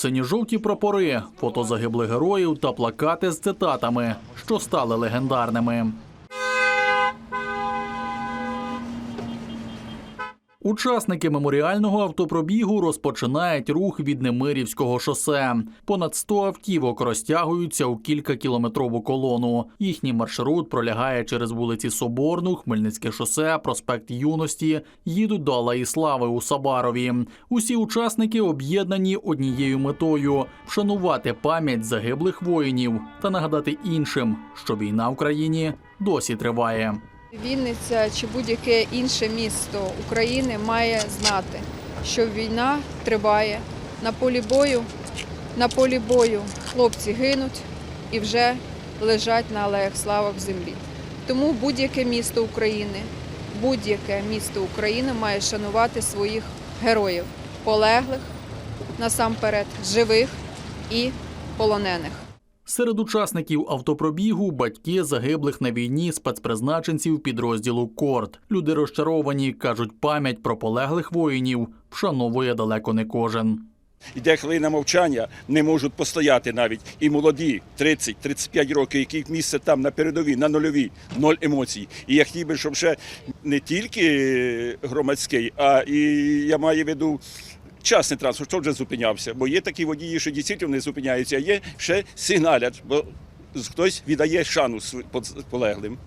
Сині-жовті прапори, фото загиблих героїв та плакати з цитатами, що стали легендарними. Учасники меморіального автопробігу розпочинають рух від Немирівського шосе. Понад 100 автівок розтягуються у кількакілометрову колону. Їхній маршрут пролягає через вулиці Соборну, Хмельницьке шосе, проспект Юності, їдуть до Алеї Слави у Сабарові. Усі учасники об'єднані однією метою вшанувати пам'ять загиблих воїнів та нагадати іншим, що війна в країні досі триває. Вінниця чи будь-яке інше місто України має знати, що війна триває на полі бою. На полі бою хлопці гинуть і вже лежать на алеях слава в землі. Тому будь-яке місто України, будь-яке місто України має шанувати своїх героїв, полеглих насамперед, живих і полонених. Серед учасників автопробігу батьки загиблих на війні спецпризначенців підрозділу Корт. Люди розчаровані, кажуть, пам'ять про полеглих воїнів вшановує далеко не кожен. Іде хвилина мовчання, не можуть постояти навіть і молоді, 30-35 років, які місце там на передовій, на нульовій, ноль емоцій. І я хотів би, щоб ще не тільки громадський, а і я маю в виду частний транспорт, що вже зупинявся. Бо є такі водії, що дійсно не зупиняються, а є ще сигналять, бо хтось віддає шану полеглим.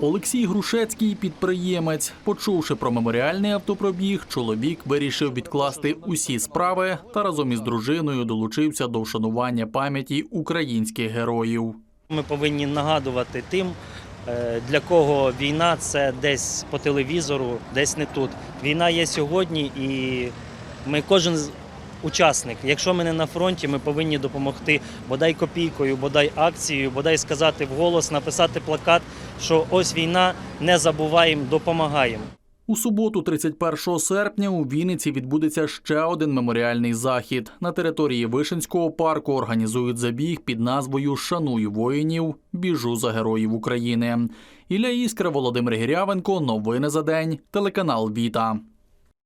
Олексій Грушецький, підприємець, почувши про меморіальний автопробіг, чоловік вирішив відкласти усі справи та разом із дружиною долучився до вшанування пам'яті українських героїв. Ми повинні нагадувати тим, е, для кого війна це десь по телевізору, десь не тут. Війна є сьогодні, і ми кожен учасник. Якщо ми не на фронті, ми повинні допомогти бодай копійкою, бодай акцією, бодай сказати вголос, написати плакат, що ось війна, не забуваємо, допомагаємо. У суботу, 31 серпня, у Вінниці відбудеться ще один меморіальний захід. На території Вишинського парку організують забіг під назвою Шаную воїнів, біжу за героїв України. Ілля Іскра, Володимир Гірявенко. Новини за день. Телеканал Віта.